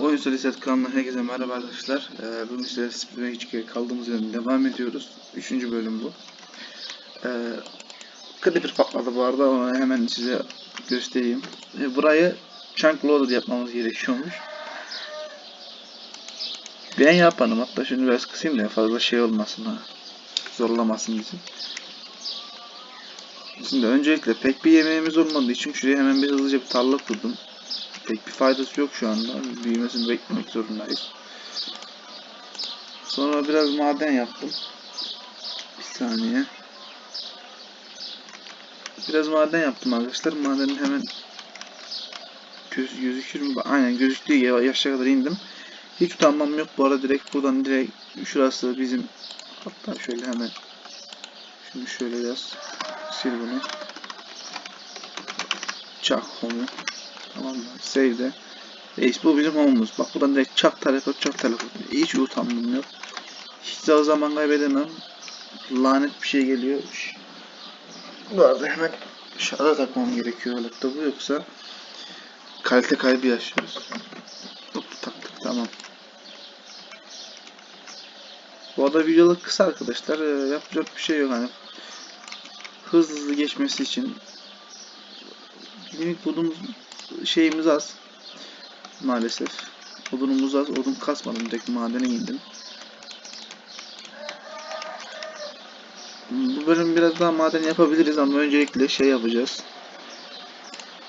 Oyun Reset kanalına herkese merhaba arkadaşlar. Ee, bugün size Spring HK kaldığımız yerden devam ediyoruz. Üçüncü bölüm bu. Ee, Creeper patladı bu arada onu hemen size göstereyim. Ee, burayı Chunk Loaded yapmamız gerekiyormuş. Ben yapanım hatta şunu biraz kısayım da fazla şey olmasın ha. Zorlamasın bizi. Şimdi öncelikle pek bir yemeğimiz olmadığı için şuraya hemen bir hızlıca bir tarla kurdum. Pek bir faydası yok şu anda. Büyümesini beklemek zorundayız. Sonra biraz maden yaptım. Bir saniye. Biraz maden yaptım arkadaşlar. Madenin hemen göz, gözükür mü? Aynen gözüktüğü yaşa kadar indim. Hiç utanmam yok. Bu arada direkt buradan direkt şurası bizim hatta şöyle hemen şunu şöyle yaz. Sil bunu. Çak homu. Tamam mı? Save'de. Reis bu bizim home'umuz. Bak buradan direkt çak teleport çak teleport. Hiç utanmam yok. Hiç daha zaman kaybedemem. Lanet bir şey geliyor. Bu arada hemen şarja takmam gerekiyor bu yoksa kalite kaybı yaşıyoruz. Hop taktık tamam. Bu arada videoluk kısa arkadaşlar. Ee, yapacak bir şey yok hani. Hızlı hızlı geçmesi için Günlük bulduğumuz şeyimiz az. Maalesef. Odunumuz az. Odun kasmadım. Direkt madene indim. Bu bölüm biraz daha maden yapabiliriz ama öncelikle şey yapacağız.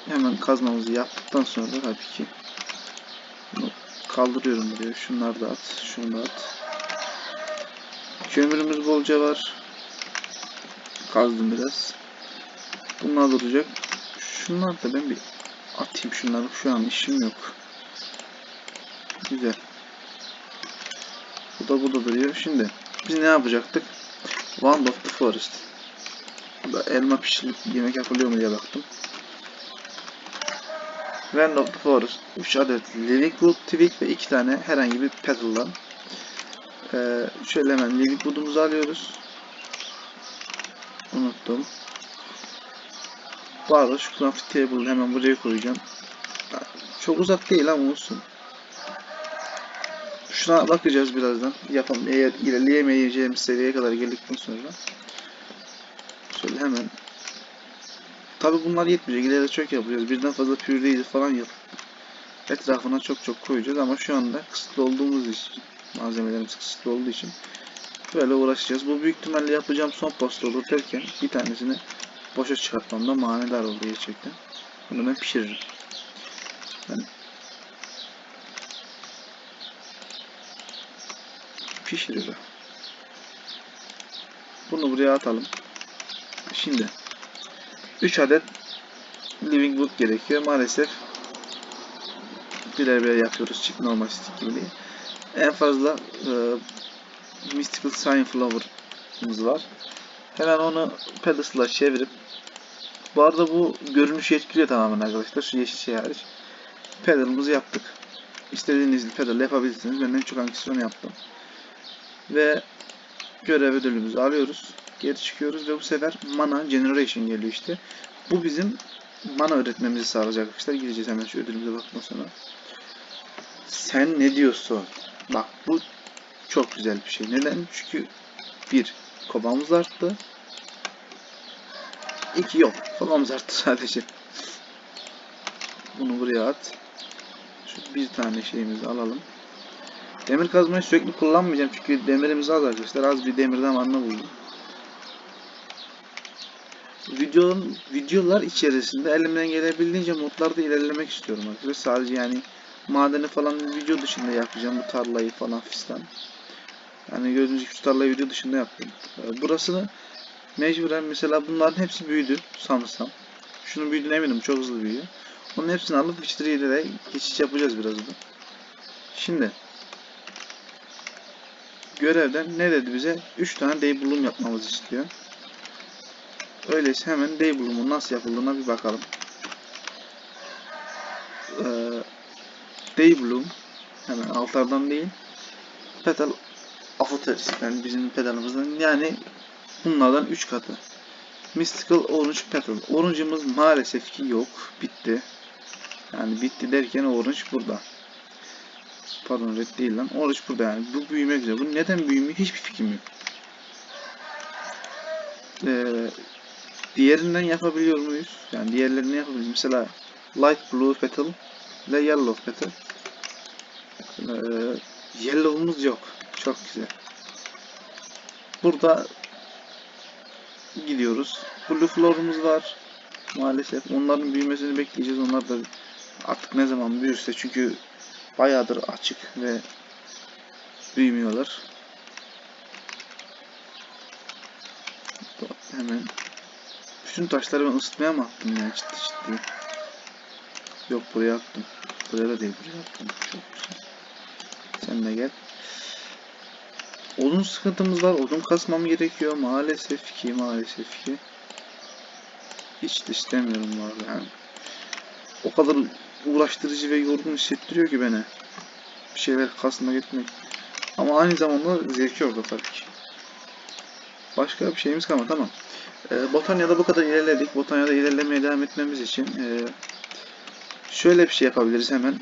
Hemen kazmamızı yaptıktan sonra tabii ki kaldırıyorum buraya. Şunları da at. Şunu da at. Kömürümüz bolca var. Kazdım biraz. Bunlar duracak. Şunlar da ben bir atayım şunları. Şu an işim yok. Güzel. Bu da burada duruyor. Şimdi biz ne yapacaktık? Wand of the Forest. Burada elma pişirip yemek yapılıyor mu diye baktım. Wand of the Forest. 3 adet Living Wood Twig ve 2 tane herhangi bir petal'dan. Ee, şöyle hemen Living Wood'umuzu alıyoruz. Unuttum. Arada şu crafting table'ı hemen buraya koyacağım. Çok uzak değil ama olsun. Şuna bakacağız birazdan. Yapalım. Eğer ilerleyemeyeceğimiz seviyeye kadar geldikten sonra. Şöyle hemen. Tabi bunlar yetmeyecek. İleride çok yapacağız. Birden fazla pürdeyi falan yap. Etrafına çok çok koyacağız ama şu anda kısıtlı olduğumuz için malzemelerimiz kısıtlı olduğu için böyle uğraşacağız. Bu büyük ihtimalle yapacağım son post olur derken bir tanesini boşa çıkartmamda manidar oldu gerçekten. Bunu ben pişiririm. Ben pişiririm. Bunu buraya atalım. Şimdi 3 adet living wood gerekiyor. Maalesef birer birer yapıyoruz. Çift normal stick gibi değil. En fazla e, Mystical Sign Flower'ımız var. Hemen onu pedestal'a çevirip bu arada bu görünüşü etkiliyor tamamen arkadaşlar. Şu yeşil şey hariç. Pedal'ımızı yaptık. İstediğiniz pedal yapabilirsiniz. Ben en çok hangisi onu yaptım. Ve görev ödülümüzü alıyoruz. Geri çıkıyoruz ve bu sefer mana generation geliyor işte. Bu bizim mana üretmemizi sağlayacak arkadaşlar. Gideceğiz hemen şu ödülümüze bakma sonra. Sen ne diyorsun? Bak bu çok güzel bir şey. Neden? Çünkü bir kovamız arttı. İki yok. Kovamız arttı sadece. Bunu buraya at. Şu bir tane şeyimizi alalım. Demir kazmayı sürekli kullanmayacağım çünkü demirimiz az arkadaşlar. Az bir demirden ne buldum. Videonun, videolar içerisinde elimden gelebildiğince modlarda ilerlemek istiyorum arkadaşlar. Sadece yani madeni falan video dışında yapacağım bu tarlayı falan fistan. Yani gördüğünüz gibi şu tarlayı video dışında yaptım. Ee, Burasını mecburen mesela bunların hepsi büyüdü sanırsam. Şunun büyüdüğüne eminim çok hızlı büyüyor. Onun hepsini alıp Witcher 7'de geçiş yapacağız birazdan. Şimdi görevden ne dedi bize? 3 tane day bloom yapmamızı istiyor. Öyleyse hemen day bloom'un nasıl yapıldığına bir bakalım. Ee, day bloom hemen altardan değil petal afoteris yani bizim pedalımızdan yani bunlardan 3 katı. Mystical Orange Petal. Orange'ımız maalesef ki yok. Bitti. Yani bitti derken orange burada. pardon red değil lan. Orange burada yani. Bu büyümek üzere. Bu neden büyümüyor hiçbir fikrim yok. Ee, diğerinden yapabiliyor muyuz? Yani diğerlerini yapabiliriz. Mesela light blue petal ile yellow petal. Ee, yellow'umuz yok. Çok güzel. Burada gidiyoruz. Blue floor'umuz var. Maalesef onların büyümesini bekleyeceğiz. Onlar da artık ne zaman büyürse çünkü bayağıdır açık ve büyümüyorlar. Hemen bütün taşları ben ısıtmaya mı attım ya ciddi ciddi. Yok buraya attım. Buraya da değil buraya attım. Çok güzel. Sen de gel. Odun sıkıntımız var. Odun kasmam gerekiyor. Maalesef ki maalesef ki. Hiç de istemiyorum bu yani. O kadar uğraştırıcı ve yorgun hissettiriyor ki beni. Bir şeyler kasma gitmek. Ama aynı zamanda zevki orada tabii ki. Başka bir şeyimiz kalmadı tamam. Ee, Botanya'da bu kadar ilerledik. Botanya'da ilerlemeye devam etmemiz için ee, şöyle bir şey yapabiliriz hemen.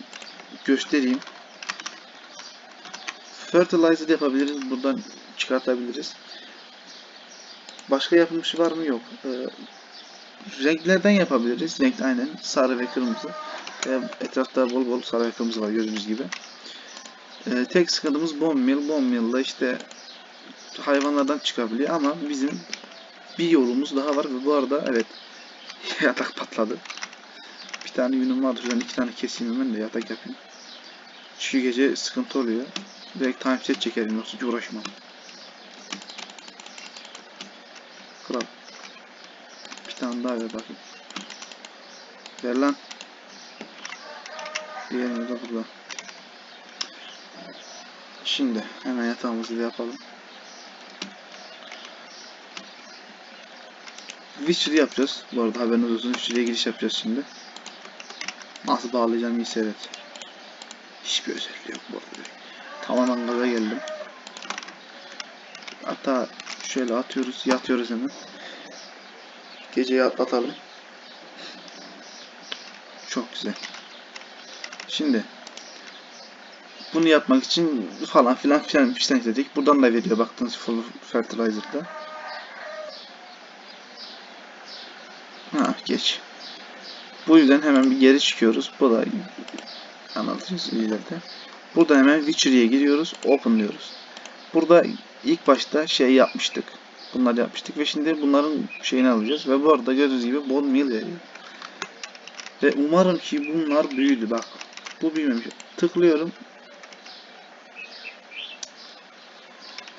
Göstereyim. Fertilizer yapabiliriz. Buradan çıkartabiliriz. Başka yapılmış var mı? Yok. Ee, renklerden yapabiliriz. Renk aynen sarı ve kırmızı. Ee, etrafta bol bol sarı ve kırmızı var gördüğünüz gibi. Ee, tek sıkıntımız bone meal. Bone meal'da işte hayvanlardan çıkabiliyor ama bizim bir yolumuz daha var ve bu arada evet yatak patladı. Bir tane yünüm vardı. Şuradan iki tane keseyim hemen de yatak yapayım. Çünkü gece sıkıntı oluyor. Direkt time set çekerim yoksa hiç uğraşmam. Kral. Bir tane daha ver bakayım. Ver lan. Diğerini de burada. Şimdi hemen yatağımızı da yapalım. Witcher yapacağız. Bu arada haberiniz olsun. Witcher'e giriş yapacağız şimdi. Nasıl bağlayacağım iyi seyret. Hiçbir özelliği yok bu arada. Tamamen gaza geldim. Hatta şöyle atıyoruz, yatıyoruz hemen. Geceyi atlatalım. Çok güzel. Şimdi bunu yapmak için falan filan filan filan dedik. Buradan da veriyor baktığınız full fertilizer'da. Ha geç. Bu yüzden hemen bir geri çıkıyoruz. Bu da anlatacağız ileride. Burada hemen Witcher'ye giriyoruz. Open diyoruz. Burada ilk başta şey yapmıştık. Bunları yapmıştık ve şimdi bunların şeyini alacağız. Ve bu arada gördüğünüz gibi bone meal veriyor. Ve umarım ki bunlar büyüdü. Bak bu büyümemiş. Tıklıyorum.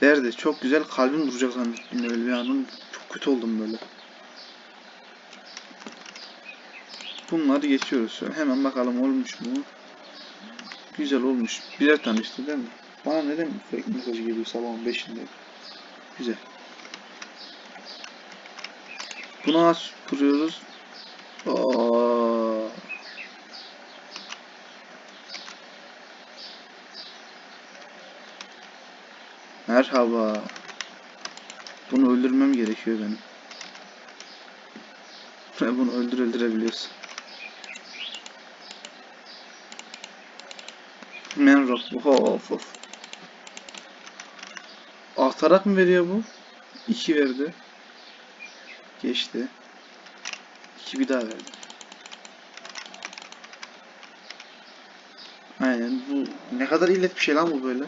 Verdi. Çok güzel. Kalbim duracak zannettim böyle bir anın. Çok kötü oldum böyle. Bunları geçiyoruz. Hemen bakalım olmuş mu? Güzel olmuş. Birer tane işte değil mi? Bana neden sürekli mesaj geliyor sabahın 5'inde? Güzel. Bunu aç kuruyoruz. Aa. Merhaba. Bunu öldürmem gerekiyor benim. Bunu öldür öldürebiliyorsun. Menrock bu of of. Artarak mı veriyor bu? 2 verdi. Geçti. 2 bir daha verdi. Aynen bu ne kadar illet bir şey lan bu böyle.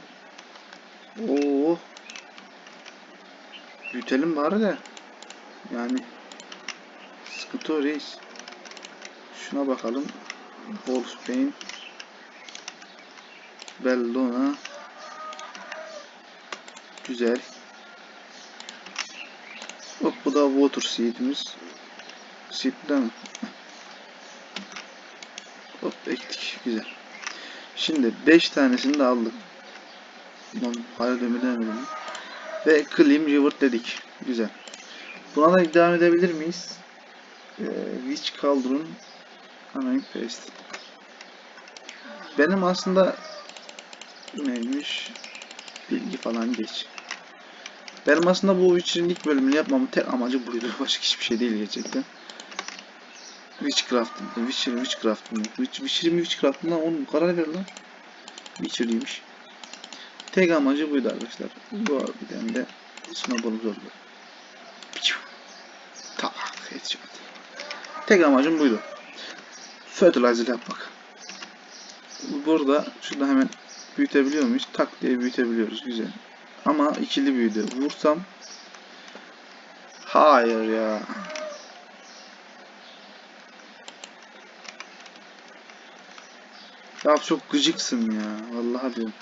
Oo. Büyütelim bari de. Yani sıkıntı o reis. Şuna bakalım. Wolfsbane Bellona Güzel. Hop bu da water seed'imiz. Seed değil mi? Hop ektik. Güzel. Şimdi 5 tanesini de aldık. Lan hala demedim. Ve Clean River dedik. Güzel. Buna da devam edebilir miyiz? Ee, Witch Cauldron Anayim Paste. Benim aslında neymiş? Bilgi falan geç. Benim aslında bu Witcher'ın ilk bölümünü yapmamın tek amacı buydu. Başka hiçbir şey değil gerçekten. Witchcraft, Witcher, Witchcraft mı? Witch, Witcher mi Witchcraft mı lan? Karar ver lan. Witcher'ıymış. Tek amacı buydu arkadaşlar. Bu harbiden de snowball'umuz oldu. Tak. Headshot. Tek amacım buydu. Fertilizer yapmak. Burada şurada hemen büyütebiliyor muyuz? Tak diye büyütebiliyoruz. Güzel. Ama ikili büyüdü. Vursam Hayır ya. Ya çok gıcıksın ya. Vallahi diyorum.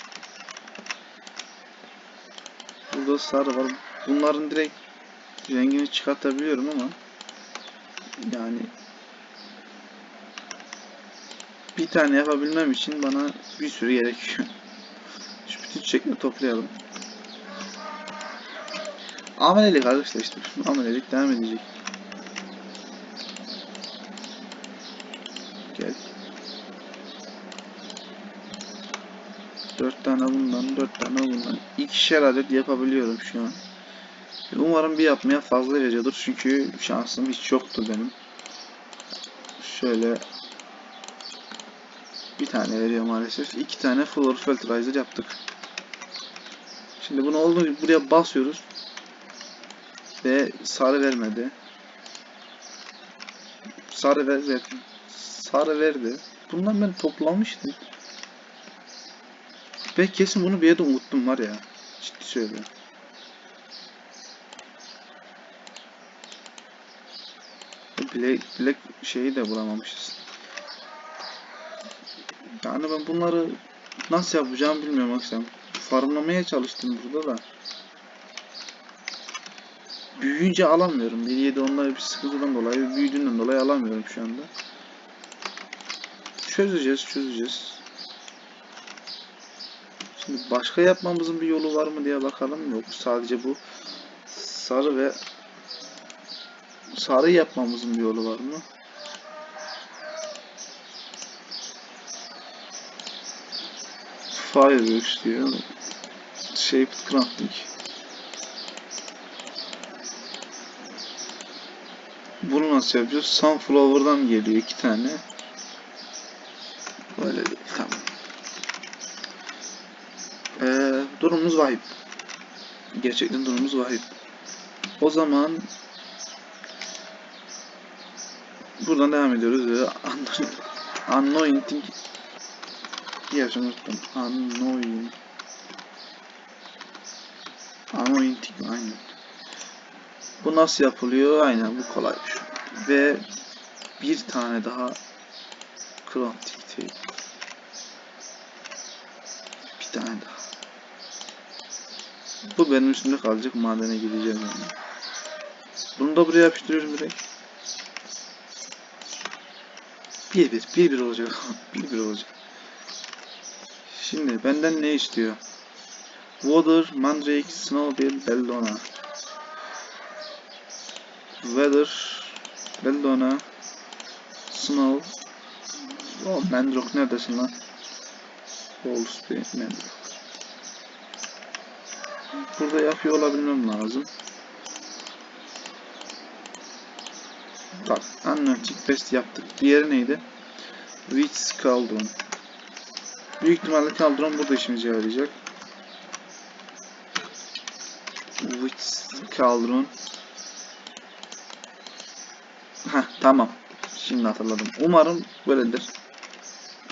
Burada sarı var. Bunların direkt rengini çıkartabiliyorum ama yani bir tane yapabilmem için bana bir sürü gerekiyor. Çiçekleri toplayalım. Amelelik arkadaşlar işte. Amelelik devam edecek. Gel. Dört tane bundan, dört tane bundan. İkişer adet yapabiliyorum şu an. Umarım bir yapmaya fazla veriyordur çünkü şansım hiç yoktu benim. Şöyle bir tane veriyor maalesef. İki tane Floor Fertilizer yaptık. Şimdi bunu olduğu gibi buraya basıyoruz. Ve sarı vermedi. Sarı ver, ver. Sarı verdi. Bundan ben toplamıştım. Ve kesin bunu bir yerde unuttum var ya. Ciddi söylüyorum. Black, Black şeyi de bulamamışız. Yani ben bunları nasıl yapacağımı bilmiyorum akşam. Farmlamaya çalıştım burada da. Büyüyünce alamıyorum. 1.7 onları bir sıkıntıdan dolayı, büyüdüğünden dolayı alamıyorum şu anda. Çözeceğiz, çözeceğiz. Şimdi başka yapmamızın bir yolu var mı diye bakalım. Yok, sadece bu sarı ve sarı yapmamızın bir yolu var mı? Fireworks diyor. Shaped Crafting. Bunu nasıl yapacağız? Sunflower'dan geliyor iki tane. Böyle. Tamam. Ee, durumumuz vahip. Gerçekten durumumuz vahip. O zaman buradan devam ediyoruz. Anointing Gerçi unuttum. Annoying Anointing aynen. Bu nasıl yapılıyor? Aynen bu kolay. Ve bir tane daha crafting table. Bir tane daha. Bu benim üstümde kalacak. Madene gideceğim yani. Bunu da buraya yapıştırıyorum direkt. Bir bir, bir bir olacak. bir bir olacak. Şimdi benden ne istiyor? Water, Mandrake, Snowbill, Bellona. Weather, Bellona, Snow. O Mendrok neredesin lan? Wolfsby, Mendrok. Burada yapıyor olabilmem lazım. Bak, Anarchic Fest yaptık. Diğeri neydi? Witch Cauldron. Büyük ihtimalle Cauldron burada işimize yarayacak. Witch Cauldron. Heh, tamam. Şimdi hatırladım. Umarım böyledir.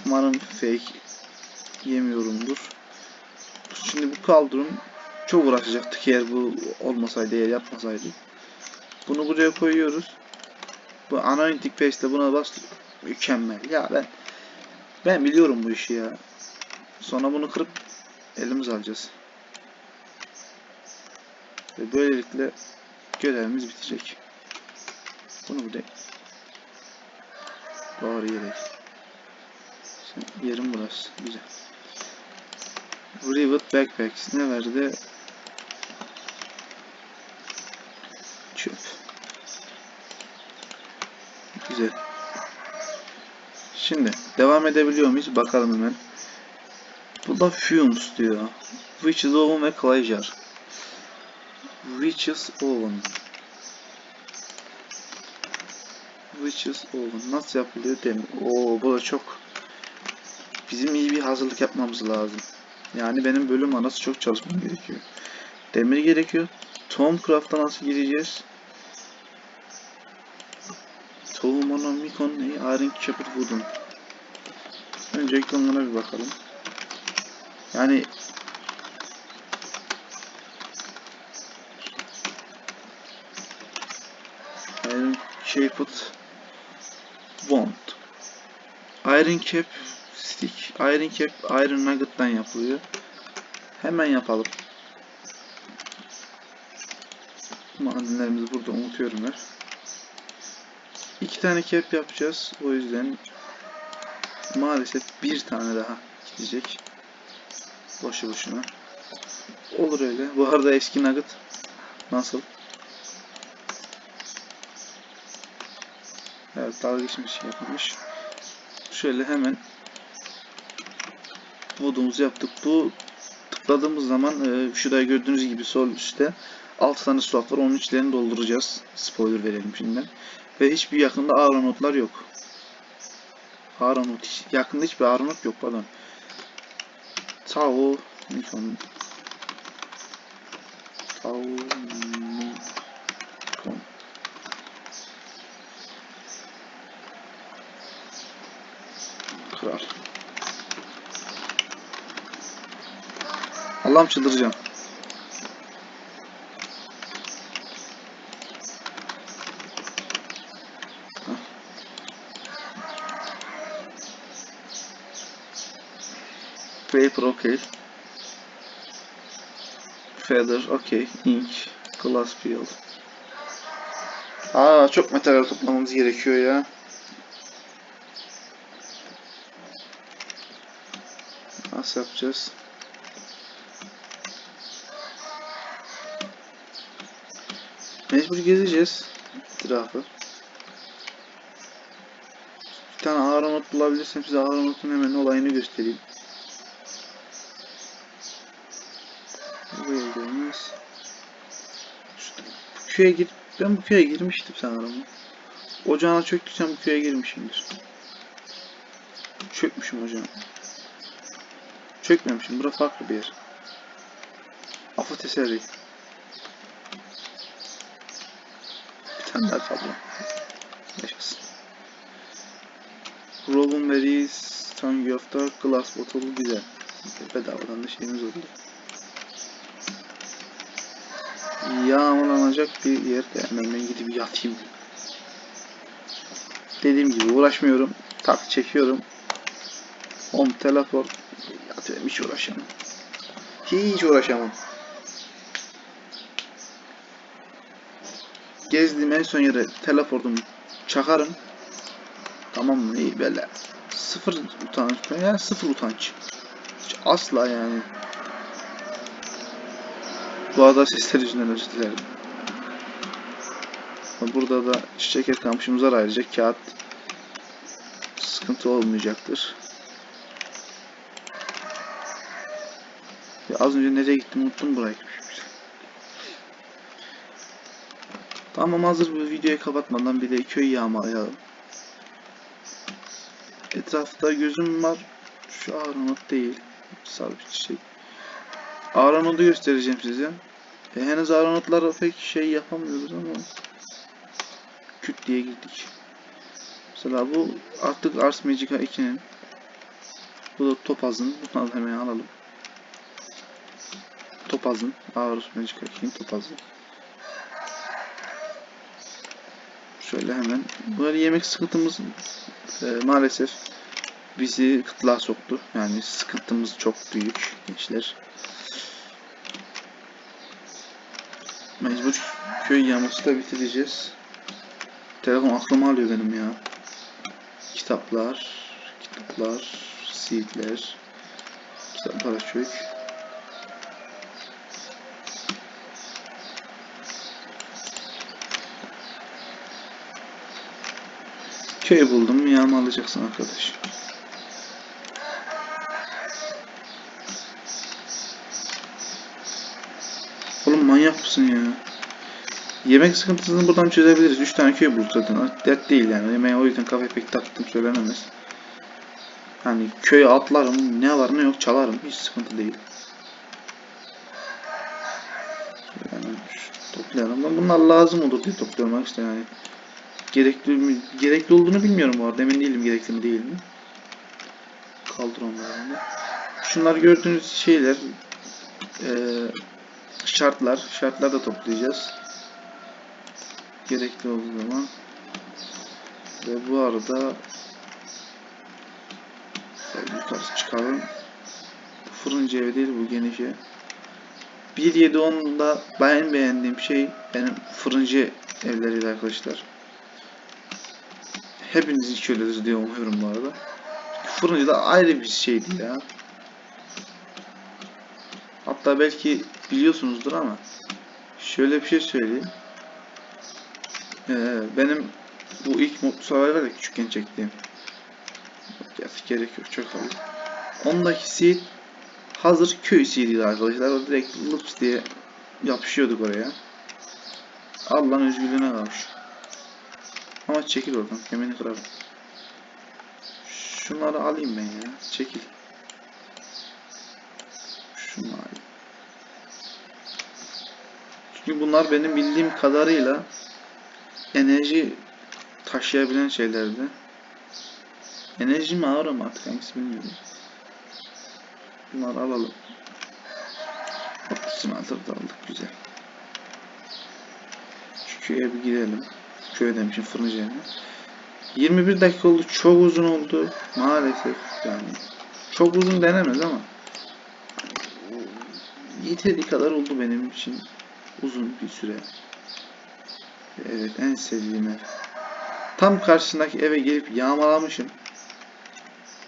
Umarım fake yemiyorumdur. Şimdi bu Cauldron çok uğraşacaktık eğer bu olmasaydı, eğer yapmasaydı. Bunu buraya koyuyoruz. Bu Anointing Paste'le buna bas. Mükemmel. Ya ben ben biliyorum bu işi ya. Sonra bunu kırıp elimiz alacağız. Ve böylelikle görevimiz bitecek. Bunu buraya doğru yere Yerim burası. Güzel. Rivet Backpacks ne verdi? Çöp. Güzel. Şimdi devam edebiliyor muyuz? Bakalım hemen. Burada Fumes diyor. Witches Oven ve Clay Jar. Witches Oven. Witches Oven. Nasıl yapılıyor demir. Oo bu da çok bizim iyi bir hazırlık yapmamız lazım. Yani benim bölüm arası çok çalışmam gerekiyor. Demir gerekiyor. Tomcraft'a nasıl gireceğiz? Tohum ona Mikon? Iron Shepherd Wood'un. Öncelikle onlara bir bakalım. Yani Iron Shepherd Wand. Iron Cap Stick. Iron Cap Iron Nugget'tan yapılıyor. Hemen yapalım. Madenlerimizi burada unutuyorum ben. İki tane cap yapacağız. O yüzden maalesef bir tane daha gidecek. Boşu boşuna. Olur öyle. Bu arada eski nugget nasıl? Evet dalga geçmiş yapılmış. Şöyle hemen modumuzu yaptık. Bu tıkladığımız zaman e, şurada gördüğünüz gibi sol üstte 6 tane slot var. Onun içlerini dolduracağız. Spoiler verelim şimdiden. Ve hiçbir yakında Aeronautlar yok. Hiç, yakında hiçbir Aeronaut yok pardon. Nikon Tao Nikon Kral Allah'ım çıldıracağım. Okay. Feather okay. Ink. Glass peel. Aa çok materyal toplamamız gerekiyor ya. Nasıl yapacağız? Mecbur gezeceğiz etrafı. Bir tane Aeronaut bulabilirsem size Aeronaut'un hemen olayını göstereyim. Bu elde olmaz. Şu- Bu köye gir ben bu köye girmiştim sanırım. Ocağına çöktüysem bu köye girmişimdir. Çökmüşüm ocağına. Çökmemişim. Bura farklı bir yer. Afı teselli. Bir tane daha kablo. Yaşasın. Robin Berries, Tongue of the Glass Bottle güzel. Bedavadan da şeyimiz oldu. Yağmalanacak bir yerde hemen ben gidip yatayım. Dediğim gibi uğraşmıyorum. Tak çekiyorum. Home teleport. Yatıyorum hiç uğraşamam. Hiç uğraşamam. Gezdiğim en son yere teleportumu çakarım. Tamam mı? İyi böyle. Sıfır utanç. Yani sıfır utanç. Hiç asla yani. Bu arada sesler yüzünden özür dilerim. Burada da çiçek et kamışımıza ayrıca kağıt sıkıntı olmayacaktır. Ya az önce nereye gittim unuttum burayı. Tamam hazır bu videoyu kapatmadan bir de köyü yağmalayalım. Etrafta gözüm var. Şu Aronot değil. Sarı bir çiçek. Aronot'u göstereceğim size. E, henüz Aronotlar pek şey yapamıyoruz ama küt diye girdik. Mesela bu artık Ars Magica 2'nin bu da Topaz'ın. Bunları hemen alalım. Topaz'ın. Ars Magica 2'nin Topaz'ı. Şöyle hemen. Böyle yemek sıkıntımız e, maalesef bizi kıtlığa soktu. Yani sıkıntımız çok büyük gençler. Mecbur köy yaması da bitireceğiz. Telefon aklıma alıyor benim ya. Kitaplar, kitaplar, seedler, kitaplara çök. Köy buldum, yağma alacaksın arkadaş. Manyak mısın ya? Yemek sıkıntısını buradan çözebiliriz. 3 tane köy bulduk zaten. Dert değil yani. Yemeğe o yüzden kafe pek taktım söylenemez. Hani köye atlarım, ne var ne yok çalarım. Hiç sıkıntı değil. Yani toplayalım. Ben bunlar lazım olur diye topluyorum işte yani. Gerekli mi, gerekli olduğunu bilmiyorum bu arada. Emin değilim gerekli mi değil mi. Kaldır onları. Şunlar gördüğünüz şeyler eee, şartlar. Şartlar da toplayacağız. Gerekli olduğu zaman. Ve bu arada yukarı çıkalım. Fırıncı evi değil bu geniş ev. 1.7.10'da ben beğendiğim şey benim fırıncı evleriydi arkadaşlar. Hepiniz hiç öyle diye umuyorum bu arada. Fırıncı da ayrı bir şeydi ya. Hatta belki biliyorsunuzdur ama şöyle bir şey söyleyeyim. Ee, benim bu ilk Mutlu Survivor da küçükken çektiğim. Gerçi gerek yok çok hafif. Ondaki seed hazır köy seediydi arkadaşlar. O direkt loops diye yapışıyorduk oraya. Allah'ın özgürlüğüne kavş. Ama çekil oradan. Kemiğini kırarım. Şunları alayım ben ya. Çekil. Şunu alayım. Bunlar benim bildiğim kadarıyla enerji taşıyabilen şeylerdi. Enerji mi ağır mı artık hangisi bilmiyorum. Bunları alalım. Hop, smelter da aldık güzel. Şu köye bir gidelim. Köye demişim fırıncı yerine. 21 dakika oldu. Çok uzun oldu. Maalesef yani. Çok uzun denemez ama. Yeteri kadar oldu benim için. Uzun bir süre. Evet en sevdiğim ev. Tam karşısındaki eve gelip yağmalamışım.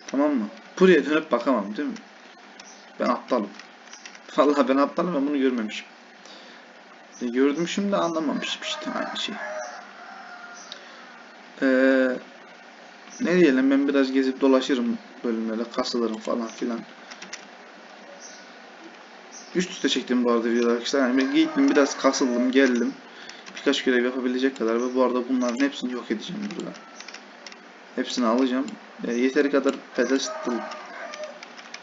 Tamam mı? Buraya dönüp bakamam değil mi? Ben aptalım. Vallahi ben aptalım ben bunu görmemişim. E, gördüm şimdi anlamamışım işte aynı şey. Ee, ne diyelim ben biraz gezip dolaşırım bölümlere kasılırım falan filan. Üst üste çektim bu arada videolar arkadaşlar. Yani ben gittim biraz kasıldım geldim. Birkaç görev yapabilecek kadar ve bu arada bunların hepsini yok edeceğim burada. Hepsini alacağım. E, yeteri kadar pedestal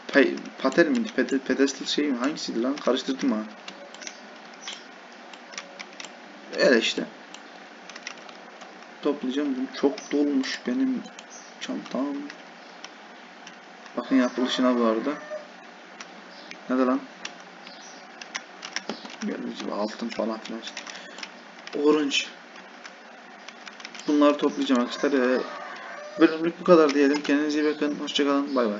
Pay, patel miydi? Ped pedestal şey mi? Hangisiydi lan? Karıştırdım ha. Öyle işte. Toplayacağım bunu. Çok dolmuş benim çantam. Bakın yapılışına bu arada. Ne lan? Gibi altın falan filan. Orange. Bunları toplayacağım arkadaşlar. Ee, Bölümlük bu kadar diyelim. Kendinize iyi bakın. Hoşçakalın. Bay bay.